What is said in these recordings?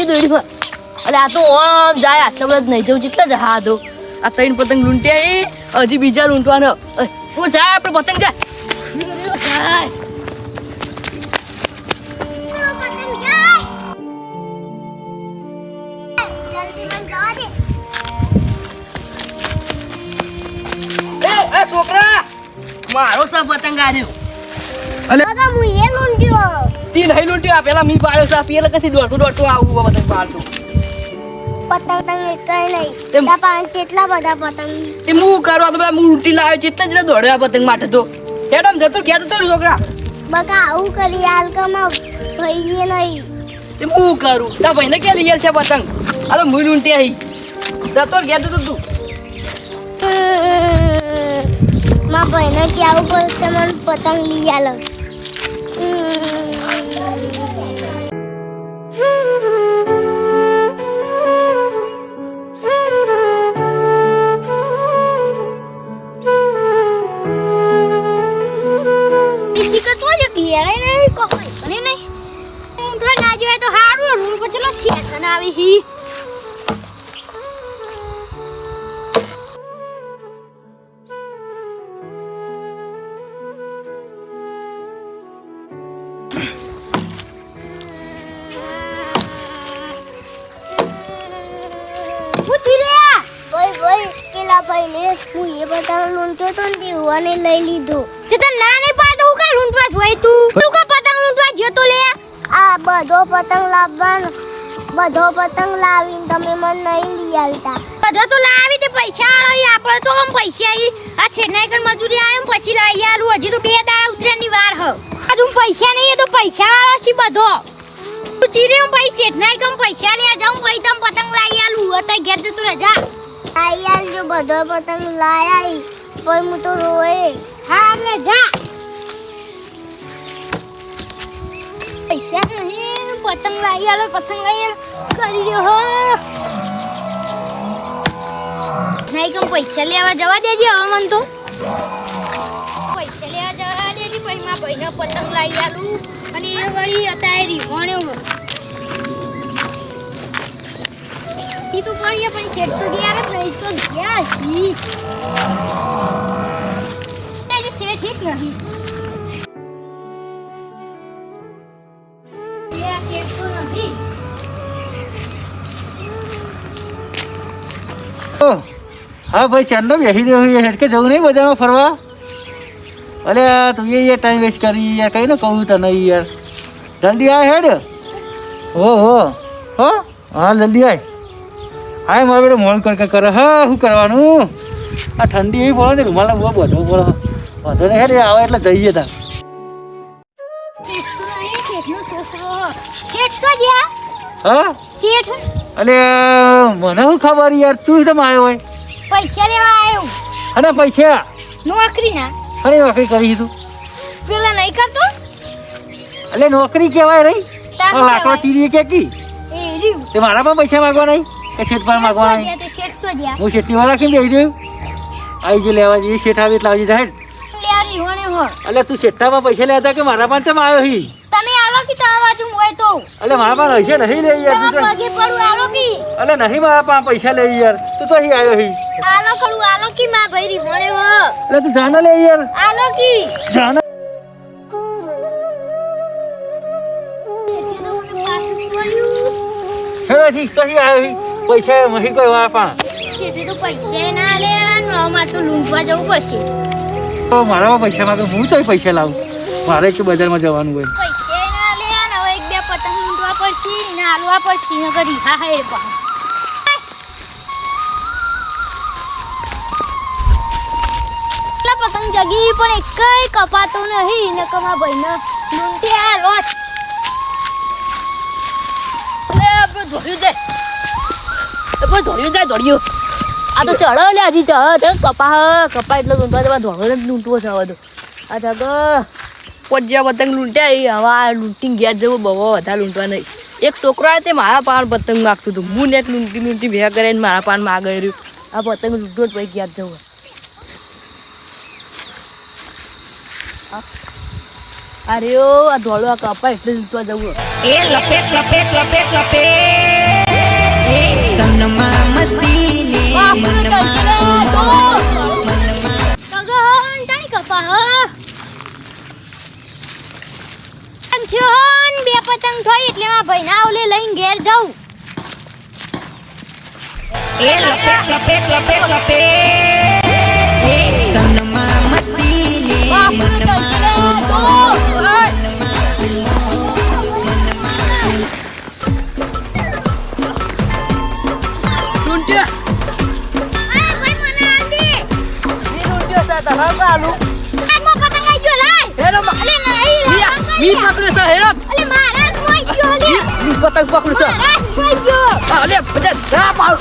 અરે આ તો ઓમ જાય આટલા બધા નહીં જવું કેટલા જાય? આ તો. આ ત્રણ પતંગ લૂંટ્યા એ હજી બીજા લૂંટવાનો. હું જાય આપણે પતંગ જાય જાય. પતંગ જાય જલ્દી મને જવા દે એ એ છોકરા! મારો સા પતંગ આવ્યો હું એ તી નહીં લૂંટ્યો. આ પેલા મી પાડ્યો સા પેલા કથી દોડતું. દોડતું આવું પતંગ પાડતું. પતંગ તંગ કઈ નહીં ત્યાં પાંચ એટલા બધા પતંગ. તે હું કરવા તો બધા હું લૂંટી લાવ્યો છે. એટલે જ ને દોડ્યો પતંગ માટે તો. હેડમ જતો ઘેર જતો છોકરા? બકા આવું કરી હાલકામાં થઈ ગયે નહીં. તે હું કરું? તા ભાઈને ક્યાં લઈ છે પતંગ? આ તો મુઈ લૂંટી આવી જતો ઘેર જતો તું? મારા ભાઈને કેવું છે મને પતંગ લઈ આલો. જ નહીં કોઈ નહીં. ઊંધો ના જોઈએ તો હારું રૂલ પર ચલો શેઠ આવી હી. પૂછી લે ભાઈ ને હું એ બતાવ લૂંટો તો ને લઈ લીધો. તે તને ના નહીં લૂંટવા જોઈ તું. તું કા પતંગ લૂંટવા જતો લે. આ બધો પતંગ લાવવાનો. બધો પતંગ લાવીને તમે મને નહીં લઈ આલતા બધો તો લાવી તે પૈસા આલો આપણે તો કમ પૈસા આવી આ ચેન્નાઈ કણ મજૂરી આયમ પછી લઈ આલું. હજી તો બે દાડા ઉતર્યાની વાર હ. આ પૈસા નહીં એ તો પૈસા આળો છે બધો. તું ચીરે હું ભાઈ ચેન્નાઈ કમ પૈસા લે. જાઉં ભાઈ તમ પતંગ લઈ આલું. અત્યારે ઘેર જતું રજા લઈ આલજો બધો પતંગ લઈ આવી પણ હું તો રોય હા લે જા. પૈસા નહીં, પતંગ લઈ આલો, પતંગ લઈ કરી દો હો. નહીં કમ પૈસા લેવા જવા દેજે હવે મન તો. પૈસા લેવા જવા દેજે, પછી મારા ભાઈને પતંગ લઈ આલું. અને એ વળી અત્યારે રીવણ્યો ઈ તો કરીએ પણ શેઠ તો ગયા જ નહીં, તો ગયા છી શેઠ ઠીક નહીં. હા ભાઈ ચાંદો બેસી રહ્યો હેડકે જવું નહીં બજારમાં ફરવા? અરે તું એ ટાઈમ વેસ્ટ કરી યાર કઈ ને કહું તને યાર. જલ્દી આય હેડ. હો હો. હો? હા જલ્દી આય. હા મારે બેટા મોડ કર કરે હા શું કરવાનું? આ ઠંડી એવી પડે ને રૂમાલ બહુ બધો પડે. વધો ને હેડ આવે એટલે જઈએ તાર. હા? શેઠ? અલે મને શું ખબર યાર તું તો આવ્યો હોય? પૈસા લેવા આવ્યો. અને પૈસા? નોકરી ના અરે નોકરી કરી તું? પેલા નહીં કરતો? અલે નોકરી કહેવાય રહી? લાકડો ચીરીએ કે કી? તે મારા પણ પૈસા માંગવા નહીં? કે શેઠ પણ માંગવા નહીં? હું શેઠની વાળા કેમ બેસી રહ્યું? આવી જો લેવા જઈએ શેઠ આવી એટલે આવી જાય અલે તું શેઠામાં પૈસા લેતા કે મારા પણ ચમ આવ્યો હી તમે આલો કે તમારા બાજુ એટલે મારા પાસે હશે નહીં લે યાર તું તમારા પગે પડું આલો કે? એટલે નહીં મારા પાસે પૈસા લે યાર તું તો અહીં આવ્યો હી. આલો કરું આલો કી માં ભાઈ રીહોને હો. અલે તું જાને લે યાર. આલો કી. જાને હેલો ઠીક તો હી. પૈસા મહી કોઈ પાસે શેઠે તો પૈસા ના લે અને અમાર તો લૂંટવા જવું પડશે. તો મારા પૈસા માંગે હું તો પૈસા લાવું. મારે કે બજારમાં જવાનું હોય. લૂંટવા પડશે પર શ્રીનગર પડશે ને કરી હા હા, એ પા પતંગ જગી, પણ એકય કપાતો નહીં. નકમા કમા ભાઈને લૂંટી આ લોસ લે આપણે ધોળ્યું જાય. એ ધોળ્યું જાય ધોળ્યું આ તો ચડો લે, હજી ચડો. કપા કપા એટલે લૂંટવા દોડો ને, લૂંટવો છે હવે તો. આ થકો પોજ્યા પતંગ લૂંટ્યા, એ હવા લૂંટી ગયા જવું બહુ વધારે લૂંટવા નહીં. એક છોકરો આવે તે મારા પાન પતંગ માગતું હતું. હું નેટ લૂંટી લૂંટી ભેગા કરીને મારા પાન માગે રહ્યું. આ પતંગ લૂંટો જ પછી ગયા જવું. અરે આ ધોળો આ કપા એટલે લૂંટવા જવું. એ લપેટ લપેટ લપેટ લપેટ. તનમાં મસ્તી ને મનમાં કપા હા? થયો પતંગ થઈ એટલે મારા ભાઈના ઓલે લઈને ઘેર જાઉં. એ લપેટ લપેટ લપેટ લપેટ. તનમાં મસ્તી. ને મનમાં ભાઈ ગયો અલે મી પતંગ પકડ્યો છે મારા અલે બધા જા પાડ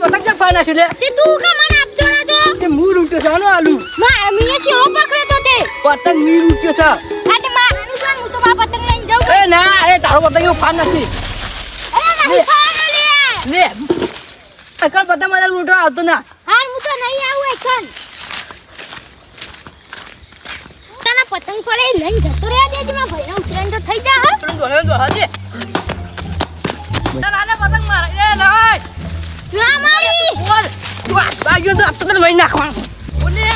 પતંગ જે ફાઈ નાખ્યું લે તે તું કા મને આપતો નતો તે હું લૂંટ્યો છે આનો આલુ મારા મીએ શેરો પકડ્યો તો તે પતંગ મી લૂંટ્યો છે આ તે મારાનું છે હું તો બા પતંગ લઈને જાઉં એ ના એ તારો પતંગ એવું ફાન નથી અરે ના હું ખાવાનો લે લે અકલ પતંગ મને લૂંટવા આવતો ના હાર હું તો નહીં આવું એખન તાના પતંગ પર એ લઈને જતો રહ્યા દેજે માં ભાઈના ઉતરાણ તો થઈ જા હા. પતંગ દોડે દોડે દે ના ના પતંગ મારે. એ લઈ. ના મારી. બોલ. તું આ બાજુ તો આપતો તને વહી નાખવાનું. બોલે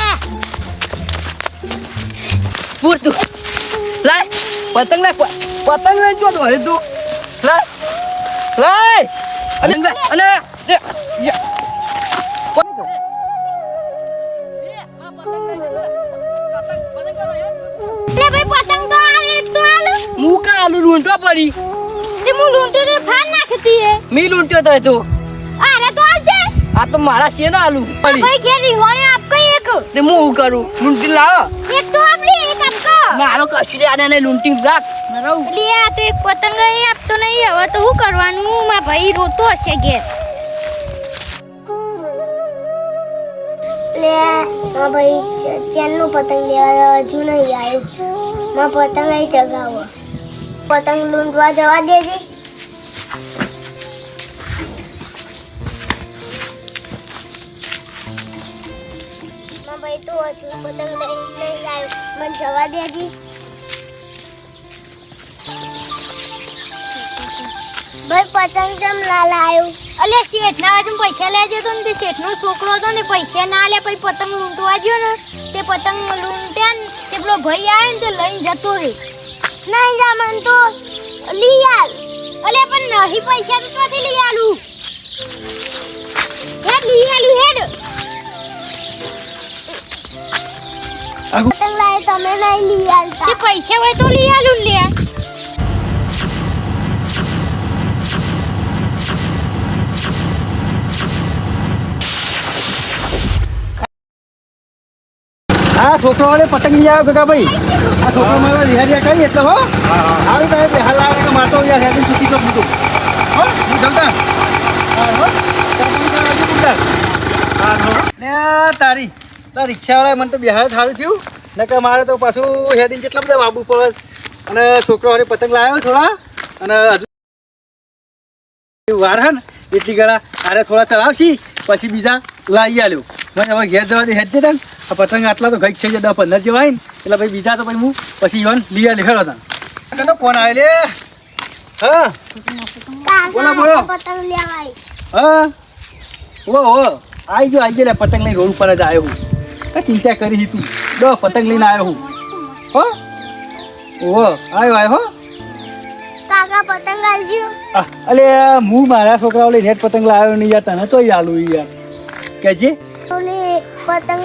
પૂર તું. લાય પતંગ લાય પતંગ લઈ જો તો તું? લાય લાય અને અને લે. કોણ તો એ આ. પતંગ આલુ લૂંટવા પડી. તે હું લૂંટો તો ફાન નાખતી હે મી લૂંટ્યો તો તો. આ રે તો આલ દે. આ તો મારા છે ને આલુ પડી. ભાઈ ઘેર રીવાણે આપ કઈ એક. તે હું શું કરું? લૂંટી લાવો. એક તો આપલી એક આપકો મારો કશું આને ને લૂંટી રાખ. નરવ લે આ તો એક પતંગ એ આપતો નહીં. હવે તો શું કરવાનું? મા ભાઈ રોતો હશે ઘેર. લે મા ભાઈ ચેનનું પતંગ લેવા હજુ નહીં આવ્યું. મા પતંગ અહીં ચગાવો. પતંગ લૂંટવા જવા દેજે. ભાઈ તું હજુ પતંગ લઈ આવ્યો મને જવા દેજે. ભાઈ પતંગ કેમ ના અલે શેઠ ના બાજુ પૈસા લેજો તો ને તે શેઠનો છોકરો હતો ને પૈસા ના લે પછી પતંગ લૂંટવા ગયો ને તે પતંગ લૂંટ્યા ને તે પેલો ભાઈ આવે ને તે લઈને જતો રે નહીં જા મન તો લઈ આલ. અલે પણ નહીં પૈસા તો નથી લઈ આલું? હેડ લઈ આલું હેડ. પતંગ તમે નહીં લઈ આલતા. પૈસા હોય તો લઈ આલું લે આ. છોકરાઓને પતંગ લઈ આવ્યો કાકા ભાઈ આ છોકરો મારા રિહારિયા કરી એટલે હો. સારું કહે બિહાર યાર હેડી છૂટી તો મૂકું હો, હું જમતા હા તારી તારી રિક્ષાવાળાએ મને તો બિહાર સારું થયું. નકર મારે તો પાછું હેડીને કેટલા બધા વાબુ પડે. અને છોકરાઓને પતંગ લાવ્યો થોડા. અને હજુ વાર હે એટલી ગળા આરે થોડા ચલાવશી, પછી બીજા લાવી આલ્યો. મને હવે ઘેર જવા દે, હેડ જતા આ પતંગ આટલા તો ઘઈક છે દસ પંદર જેવાય ને. એટલે ભાઈ બીજા તો પછી હું, પછી યોન લઈ આલે હેડો હતા ફોન આવે હા? બોલો, બોલો. પતંગ લેવાય હા. આઈ ગયો આઈ ગયો. પતંગ લઈને રોડ પર જ આવ્યો ચિંતા કરી તું. દો પતંગ લઈને આવ્યો હું. હો? ઓ આવ્યો આવ્યો હો. કાકા હું મારા છોકરાઓ લઈને નેટ પતંગ લાવ્યો નહીં યાર. તને તો આલું યાર. કેજે ઓલે પતંગ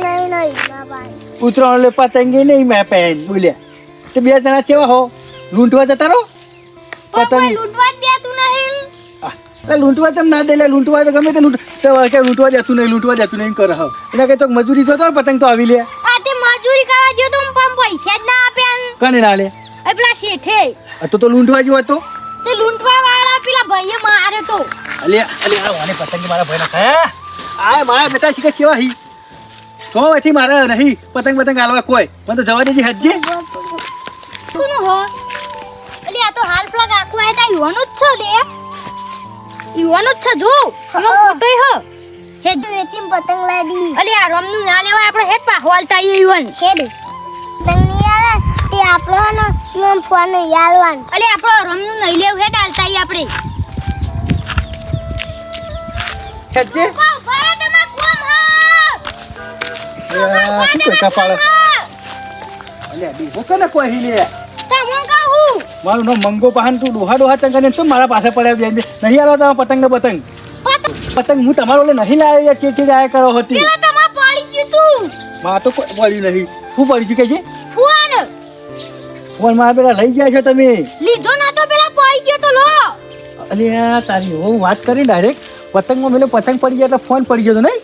ઉતરાણ લે પતંગે નહીં મેં પહેન બોલ્યા. તે બે જણા કેવા હો? લૂંટવા જતા રહો? પતંગ લૂંટવા દેતું નહીં. એટલે લૂંટવા તેમ ના દે લૂંટવા તો ગમે તે લૂંટ તો કે લૂંટવા દેતું નહીં લૂંટવા દેતું નહીં કરે હવે. એટલે કે તો મજૂરી જોતો પતંગ તો આવી લે. આ તે મજૂરી કરવા જો તો પણ પૈસા જ ના આપે. કને ના લે? એ પેલા શેઠે. તો તો લૂંટવા જેવો હતો. તે લૂંટવા વાળા પેલા ભાઈએ મારે તો. અલે અલે આ વાને પતંગ મારા ભાઈના ખાયા આ મારા બેટા શીખે કેવા હી. તો એથી મારે નહીં પતંગ પતંગ આલવા કોઈ. મને તો જવા દેજે હેજે. કોનો હો? અલી આ તો હાલ પ્લગ આખું આયા તા યુવાનો જ છે લે. યુવાનો જ છે જો. એનો ફોટો હે. હેડ ચીમ પતંગ લાદી. અલે આ આ રમનું ના લેવાય આપણે હેડ પા હોલતા યુવાન. હેડ. પતંગ નહીં આવે તે આપણો ને ઈવન ફોન યાલવાન અલે આપણો રમનું નહીં લેવું હેડ હાલતા ઈ આપણે. કો ફરો તમાર કોમ હા. હી. લે તમો કહું મારું નામ મંગો પહાન તું ડોહા ડોહા ચંગને તું મારા પાસે પડ્યા જાય નહીં આવ્યો તમે પતંગ ને પતંગ. પતંગ. હું તમારો એટલે નહીં લાવ્યો યાર ચેચી આયા કરો હતી. પડી માં તો કોઈ પડ્યું નહીં. શું પડ્યું કે છે ફોન. ફોન મારા પેલા લઈ ગયા છો તમે. લીધો ના તો પેલા પડી ગયો તો લો. અલ્યા તારી હું વાત કરી ડાયરેક્ટ પતંગમાં મેલો પતંગ પડી ગયા એટલે ફોન પડી ગયો તો નહીં?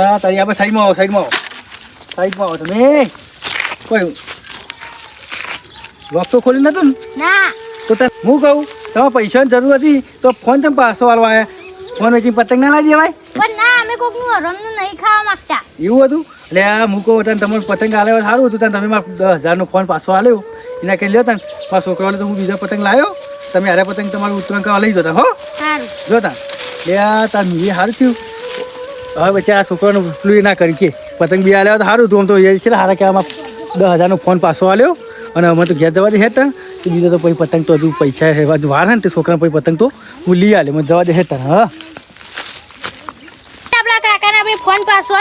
આ તારી આપણે સાઈડમાં આવો સાઈડમાં આવો. સાઈડમાં આવો તમે. કોઈ લોક તો ખોલી નતું ને? તો તને હું કહું? તમારે પૈસાની જરૂર હતી તો ફોન તમે પાછો વાળવા આવ્યા ફોન વેચી પતંગ ના લાવી દેવાય? પણ ના અમે કોકનું રમનું નહીં ખાવા માંગતા. એવું હતું? એટલે આ હું કહું તને તમારું પતંગ આલે સારું હતું. તને તમે મારા દસ હજારનો ફોન પાછો આલ્યો એના કહી લ્યો તને. મારા છોકરાઓને તો હું બીજા પતંગ લાવ્યો. તમે હારે પતંગ તમારું ઉત્તરાયણ કરવા લઈ જતા હો? જો જોતા લે આ તાર એ સારું થયું. હવે બચ્ચા આ છોકરાનું પેલું ના કરી કે. પતંગ બી આલ્યા તો સારું હતું. આમ તો એ છે ને હારા કે આમાં દસ હજારનો ફોન પાછો આલ્યો અને અમે તો ઘેર જવા દે હેતા. તો બીજો તો પછી પતંગ તો હજુ પૈસા હેવા વાર હે ને તે છોકરાને પછી પતંગ તો હું લઈ આલે. મને જવા દે હેતા. હા.